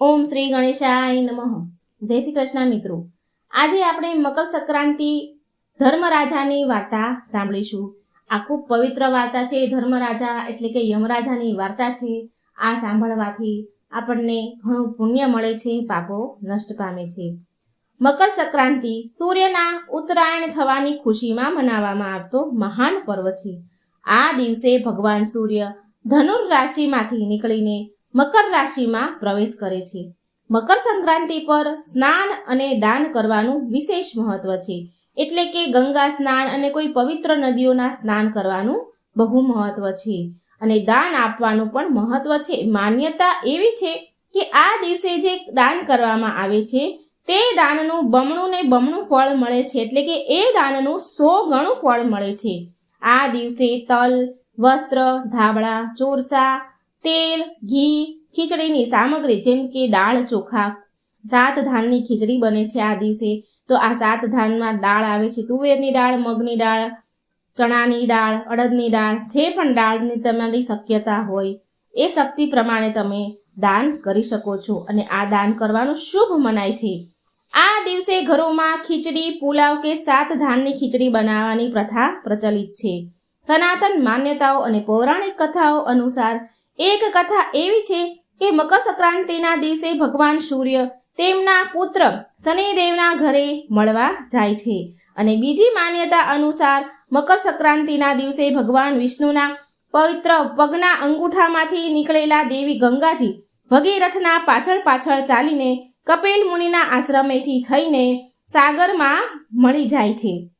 ઓમ શ્રી ગણેશાય નમઃ. જય શ્રી કૃષ્ણ મિત્રો. આજે આપણે મકર સંક્રાંતિ ધર્મરાજાની વાર્તા સાંભળીશું. આ ખૂબ પવિત્ર વાર્તા છે ધર્મરાજા એટલે કે યમરાજાની વાર્તા છે. આ સાંભળવાથી આપણને ઘણું પુણ્ય મળે છે, પાપો નષ્ટ પામે છે. મકર સંક્રાંતિ સૂર્યના ઉત્તરાયણ થવાની ખુશીમાં મનાવવામાં આવતો મહાન પર્વ છે. આ દિવસે ભગવાન સૂર્ય ધનુર રાશિમાંથી નીકળીને મકર રાશિમાં પ્રવેશ કરે છે. મકર સંક્રાંતિ પર સ્નાન અને દાન કરવાનું વિશેષ મહત્વ છે. એટલે કે ગંગા સ્નાન અને કોઈ પવિત્ર નદીઓના સ્નાન કરવાનું બહુ મહત્વ છે. અને દાન આપવાનું પણ મહત્વ છે. માન્યતા એવી છે કે આ દિવસે જે દાન કરવામાં આવે છે, તે દાનનું બમણું ને બમણું ફળ મળે છે. એટલે કે એ દાનનું સો ગણું ફળ મળે છે. આ દિવસે તલ, વસ્ત્ર, ધાબળા, ચોરસા તેલ, ઘી, ખીચડીની સામગ્રી જેમ કે દાળ, ચોખા. સાત ધાનની ખીચડી બને છે આ દિવસે. તો આ સાત ધાનમાં દાળ આવે છે. તુવેરની દાળ, મગની દાળ, ચણાની દાળ, અડદની દાળ, જે પણ દાળની તમારી શક્યતા હોય, એ શક્તિ પ્રમાણે તમે દાન કરી શકો છો. અને આ દાન કરવાનું શુભ મનાય છે. આ દિવસે ઘરોમાં ખીચડી, પુલાવ કે સાત ધાનની ખીચડી બનાવવાની પ્રથા પ્રચલિત છે. સનાતન માન્યતાઓ અને પૌરાણિક કથાઓ અનુસાર એક કથા એવી છે કે મકર સંક્રાંતિના દિવસે ભગવાન સૂર્ય તેમના પુત્ર શનિદેવના ઘરે મળવા જાય છે. અને બીજી માન્યતા અનુસાર મકર સંક્રાંતિના દિવસે ભગવાન વિષ્ણુના પવિત્ર પગના અંગૂઠામાંથી નીકળેલા દેવી ગંગાજી ભગીરથના પાછળ પાછળ ચાલીને કપિલ મુનિના આશ્રમેથી થઈને સાગરમાં મળી જાય છે.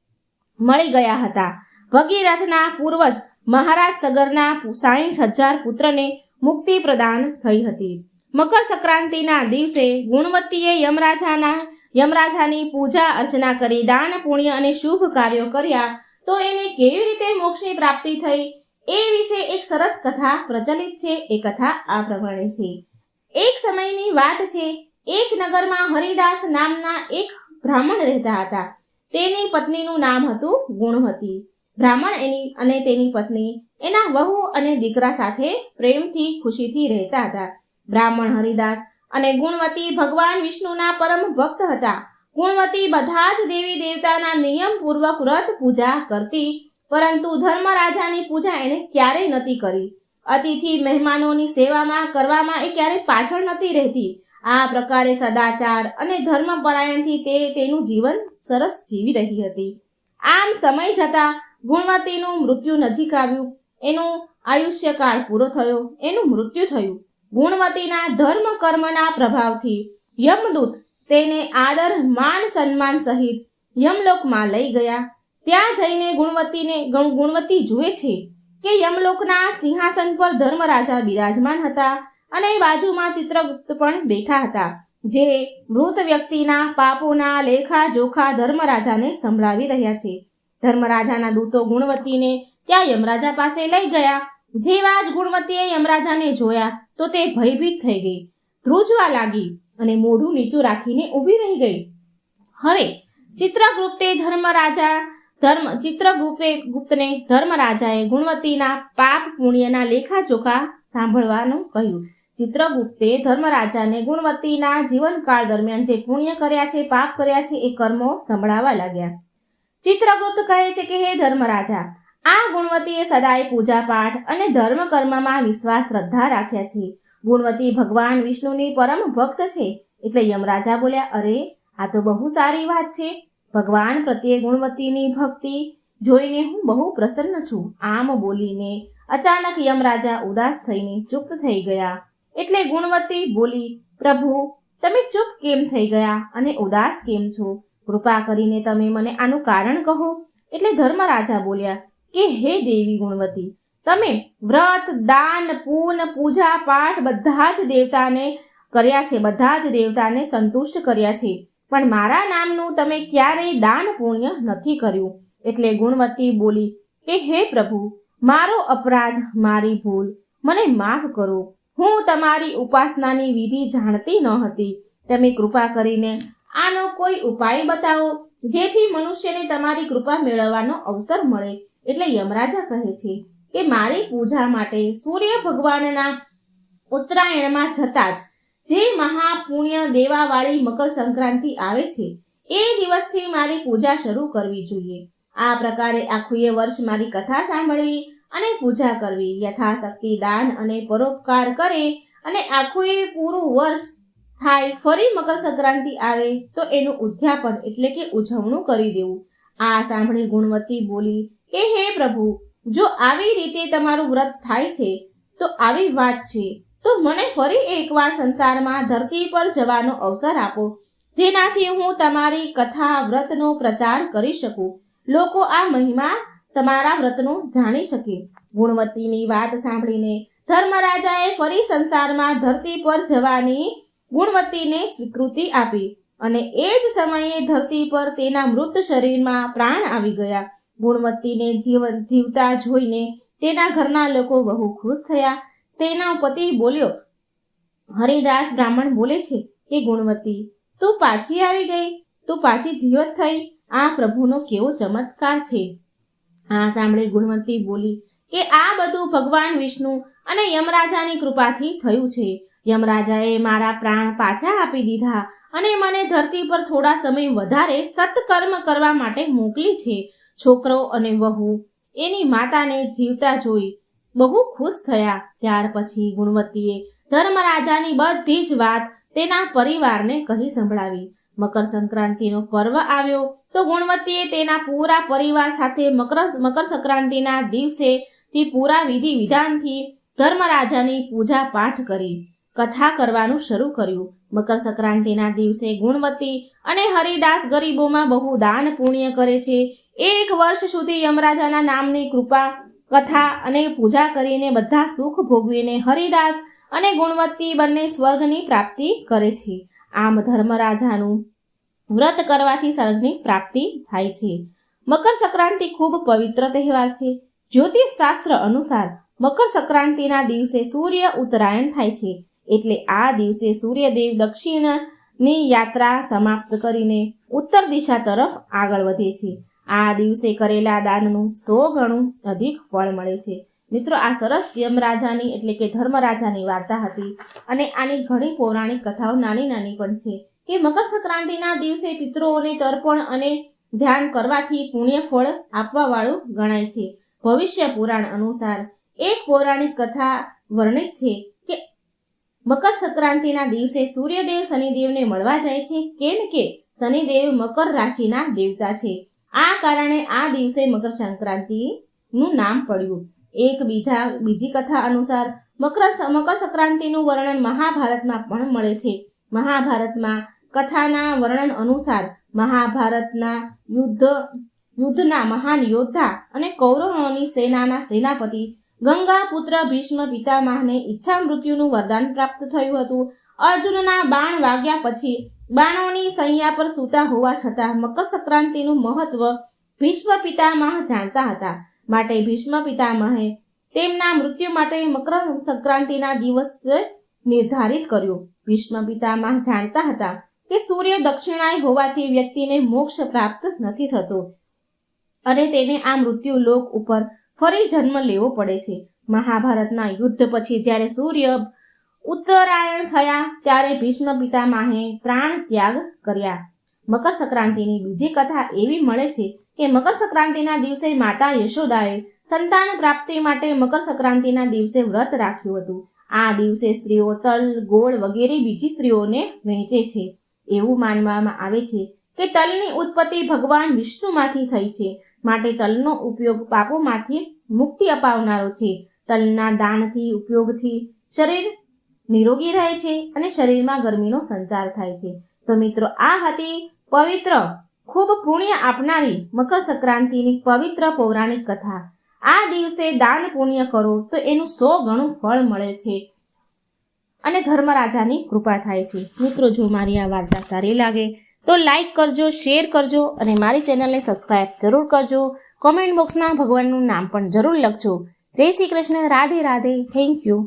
મળી ગયા હતા. ભગીરથના પૂર્વજ મહારાજ સગરના સાહીઠ હજાર પુત્રને મુક્તિ પ્રદાન થઈ હતી. મકર સંક્રાંતિના દિવસે ગુણવતીએ યમરાજાના, યમરાજાની પૂજા અર્ચના કરી દાન, પુણ્ય અને શુભ કાર્યો કર્યા તો એને કેવી રીતે મોક્ષની પ્રાપ્તિ થઈ એ વિશે એક સરસ કથા પ્રચલિત છે. એ કથા આ પ્રમાણે છે. એક સમયની વાત છે, એક નગરમાં હરિદાસ નામના એક બ્રાહ્મણ રહેતા હતા. તેની પત્નીનું નામ હતું ગુણવતી. બ્રાહ્મણ એની અને તેની પત્ની, એના વહુ અને દીકરા સાથે પ્રેમથી ખુશીથી રહેતા હતા. બ્રાહ્મણ હરિદાસ અને ગુણવતી ભગવાન વિષ્ણુના પરમ ભક્ત હતા. ગુણવતી બધા જ દેવી દેવતાના નિયમપૂર્વક વ્રત પૂજા કરતી, પરંતુ ધર્મરાજાની પૂજા એને ક્યારેય નથી કરી. અતિથિ મહેમાનોની સેવામાં કરવામાં એ ક્યારેય પાછળ નથી રહેતી. આ પ્રકારે સદાચાર અને ધર્મપરાયણથી તે તેનું જીવન સરસ જીવી રહી હતી. આમ સમય જતા ગુણવતીનું મૃત્યુ નજીક આવ્યું. એનું આયુષ્યકાળ પૂરો થયો. એનું મૃત્યુ થયું. ગુણવતીના ધર્મ કર્મના પ્રભાવથી યમદૂત તેને આદર, માન, સન્માન સહિત યમલોકમાં લઈ ગયા. ત્યાં જઈને ગુણવતીને ગુણ- ગુણવતી જુએ છે કે યમલોકના સિંહાસન પર ધર્મરાજા બિરાજમાન હતા અને બાજુમાં ચિત્રગુપ્ત પણ બેઠા હતા, જે મૃત વ્યક્તિના પાપોના લેખા જોખા ધર્મરાજાને સંભળાવી રહ્યા છે. ધર્મરાજાના દૂતો ગુણવતીને ત્યાં યમરાજા પાસે લઈ ગયા. જેવા જ ગુણવતીએ યમરાજાને જોયા તો તે ભયભીત થઈ ગઈ. ધ્રુજવા લાગી અને મોઢું નીચું રાખીને ઊભી રહી ગઈ. હવે ચિત્રગુપ્તે ધર્મરાજા, ધર્મ, ચિત્રગુપ્તે, ગુપ્તને ધર્મરાજાએ ગુણવતીના પાપ પુણ્યના લેખાજોખા સાંભળવાનું કહ્યું. ચિત્રગુપ્તે ધર્મરાજાને ગુણવતીના જીવનકાળ દરમિયાન જે પુણ્ય કર્યા છે, પાપ કર્યા છે, એ કર્મો સંભળાવા લાગ્યા. ચિત્રગુપ્ત કહે છે કે હે ધર્મરાજા, આ ગુણવતીએ સદાય પૂજા પાઠ અને ધર્મ કર્મમાં વિશ્વાસ શ્રદ્ધા રાખ્યા છે ગુણવતી ભગવાન વિષ્ણુની પરમ ભક્ત છે. એટલે યમરાજા બોલ્યા, અરે, આ તો બહુ સારી વાત છે. ભગવાન પ્રત્યે ગુણવતીની ભક્તિ જોઈને હું બહુ પ્રસન્ન છું. આમ બોલીને અચાનક યમરાજા ઉદાસ થઈને ચૂપ થઈ ગયા. એટલે ગુણવતી બોલી, પ્રભુ, તમે ચૂપ કેમ થઈ ગયા અને ઉદાસ કેમ છો? કૃપા કરીને તમે મને આનું કારણ કહો. એટલે ધર્મરાજા બોલ્યા, કે હે દેવી ગુણવતી, તમે વ્રત, દાન, પૂન, પૂજા પાઠ બધા જ દેવતાને કર્યા છે, બધા જ દેવતાને સંતુષ્ટ કર્યા છે. પણ મારા નામનું તમે ક્યારેય દાન પુણ્ય નથી કર્યું. એટલે ગુણવતી બોલી, કે હે પ્રભુ, મારો અપરાધ, મારી ભૂલ, મને માફ કરો. હું તમારી ઉપાસનાની વિધિ જાણતી ન હતી. તમે કૃપા કરીને આનો કોઈ ઉપાય બતાવો? જેથી મનુષ્યને તમારી કૃપા મેળવવાનો અવસર મળે. એટલે યમરાજા કહે છે કે મારી પૂજા માટે સૂર્ય ભગવાનના ઉત્તરાયણમાં જતા જ જે મહાપુણ્ય દેવાવાળી મકર સંક્રાંતિ આવે છે, એ દિવસથી મારી પૂજા શરૂ કરવી જોઈએ. આ પ્રકારે આખું એ વર્ષ મારી કથા સાંભળવી અને પૂજા કરવી. યથાશક્તિ દાન અને પરોપકાર કરે અને આખું એ પૂરું વર્ષ થાય ફરી મકર સંક્રાંતિ આવે તો એનું ઉદ્યાપન એટલે કે ઉજવણું કરી દેવું. આ સાંભળી ગુણવતી બોલી કે હે પ્રભુ, જો આવી રીતે તમારું વ્રત થાય છે, તો આવી વાત છે. તો મને ફરી એકવાર સંસારમાં ધરતી પર જવાનો અવસર આપો. જેનાથી હું તમારી કથા વ્રતનો પ્રચાર કરી શકું. લોકો આ મહિમા તમારા વ્રતનો જાણી શકે. ગુણવતીની વાત સાંભળીને ધર્મરાજાએ ફરી સંસારમાં ધરતી પર જવાની ગુણવતીને સ્વીકૃતિ આપી અને એ જ સમયે ધરતી પર તેના મૃત શરીરમાં પ્રાણ આવી ગયા. ગુણવતીને જીવન જીવતા જોઈને તેના ઘરના લોકો બહુ ખુશ થયા. તેના પતિ બોલ્યો, હરિદાસ બ્રાહ્મણ બોલે છે કે ગુણવતી તું પાછી આવી ગઈ. તું પાછી જીવત થઈ. આ પ્રભુનો કેવો ચમત્કાર છે. આ સાંભળી ગુણવંતી બોલી કે, આ બધું ભગવાન વિષ્ણુ અને યમરાજાની કૃપાથી થયું છે. યમરાજાએ મારા પ્રાણ પાછા આપી દીધા અને મને ધરતી પર થોડા સમય વધારે સત્કર્મ કરવા માટે મોકલી છે. છોકરો અને વહુ એની માતાને જીવતા જોઈ બહુ ખુશ થયા. ત્યાર પછી ગુણવતીએ ધર્મરાજાની બધી જ વાત તેના પરિવારને કહી સંભળાવી. મકર સંક્રાંતિનો પર્વ આવ્યો તો ગુણવતીએ તેના પૂરા પરિવાર સાથે મકર મકર સંક્રાંતિના દિવસે તે પૂરા વિધિ વિધાનથી ધર્મરાજાની પૂજા પાઠ કરી. કથા કરવાનું શરૂ કર્યું. મકર સંક્રાંતિના દિવસે ગુણવતી અને હરિદાસ ગરીબોમાં બહુ દાન પુણ્ય કરે છે. એક વર્ષ સુધી યમરાજાના નામની કૃપા, કથા અને પૂજા કરીને બધા સુખ ભોગવીને હરિદાસ અને ગુણવતી બંને સ્વર્ગની પ્રાપ્તિ કરે છે. આમ ધર્મરાજાનું વ્રત કરવાથી સ્વર્ગની પ્રાપ્તિ થાય છે. મકર સંક્રાંતિ ખૂબ પવિત્ર તહેવાર છે. જ્યોતિષ શાસ્ત્ર અનુસાર મકર સંક્રાંતિના દિવસે સૂર્ય ઉત્તરાયણ થાય છે. એટલે આ દિવસે સૂર્યદેવ દક્ષિણની યાત્રા સમાપ્ત કરીને ઉત્તર દિશા તરફ આગળ વધે છે. આ દિવસે કરેલા દાનનું સો ગણું અધિક ફળ મળે છે. મિત્રો, આ સરસ યમરાજાની એટલે કે ધર્મરાજાની વાર્તા હતી અને આની ઘણી પૌરાણિક કથાઓ નાની નાની પણ છે કે મકર સંક્રાંતિના દિવસે પિતૃઓને તર્પણ અને ધ્યાન કરવાથી પુણ્ય ફળ આપવા વાળું ગણાય છે. ભવિષ્ય પુરાણ અનુસાર એક પૌરાણિક કથા વર્ણિત છે મકર સંક્રાંતિના દિવસે સૂર્યદેવ શનિદેવને મળવા જાય છે. કેમ કે શનિદેવ મકર રાશિના દેવતા છે. આ કારણે આ દિવસે મકર સંક્રાંતિનું નામ પડ્યું. એક બીજા, બીજી કથા અનુસાર મકર મકર સંક્રાંતિનું વર્ણન મહાભારતમાં પણ મળે છે. મહાભારતમાં કથાના વર્ણન અનુસાર મહાભારતના યુદ્ધ, યુદ્ધના મહાન યોદ્ધા અને કૌરવોની સેનાના સેનાપતિ ગંગા પુત્ર ભીષ્મ પિતામહને ઈચ્છા મૃત્યુનું વરદાન પ્રાપ્ત થયું હતું. અર્જુનના બાણ વાગ્યા પછી બાણોની સૈયા પર સૂતા હોવા છતાં મકર સંક્રાંતિનું મહત્વ ભીષ્મ પિતામહ જાણતા હતા. માટે ભીષ્મ પિતામહે તેમના મૃત્યુ માટે મકર સંક્રાંતિના દિવસે નિર્ધારિત કર્યો. ભીષ્મ પિતામહ જાણતા હતા કે સૂર્ય દક્ષિણાય હોવાથી વ્યક્તિને મોક્ષ પ્રાપ્ત નથી થતો અને તેને આ મૃત્યુ લોક ઉપર ફરી જન્મ લેવો પડે છે. મહાભારતના યુદ્ધ પછી જ્યારે સૂર્ય ઉત્તરાયણ થયા, ત્યારે ભીષ્મ પિતામહે પ્રાણ ત્યાગ કર્યા. મકર સંક્રાંતિની બીજી કથા એવી મળે છે કે મકર સંક્રાંતિના દિવસે માતા યશોદાએ સંતાન પ્રાપ્તિ માટે મકર સંક્રાંતિના દિવસે વ્રત રાખ્યું હતું. આ દિવસે સ્ત્રીઓ તલ, ગોળ વગેરે બીજી સ્ત્રીઓને વહેંચે છે. એવું માનવામાં આવે છે કે તલની ઉત્પત્તિ ભગવાન વિષ્ણુમાંથી થઈ છે. માટે તલનો ઉપયોગ પાપોમાંથી મુક્તિ અપાવનારો છે. તલના દાનથી ઉપયોગથી શરીર નિરોગી રહે છે અને શરીરમાં ગરમીનો સંચાર થાય છે. તો મિત્રો, આ હતી પવિત્ર, ખૂબ પુણ્ય આપનારી મકર સંક્રાંતિની પવિત્ર પૌરાણિક કથા. આ દિવસે દાન પુણ્ય કરો તો એનું સો ગણું ફળ મળે છે અને ધર્મરાજાની કૃપા થાય છે. મિત્રો, જો મારી આ વાર્તા સારી લાગે તો લાઈક કરજો શેર કરજો અને મારી ચેનલને સબસ્ક્રાઈબ જરૂર કરજો. કોમેન્ટ બોક્સમાં ભગવાનનું નામ પણ જરૂર લખજો. Jai Shri Krishna, Radhe Radhe thank you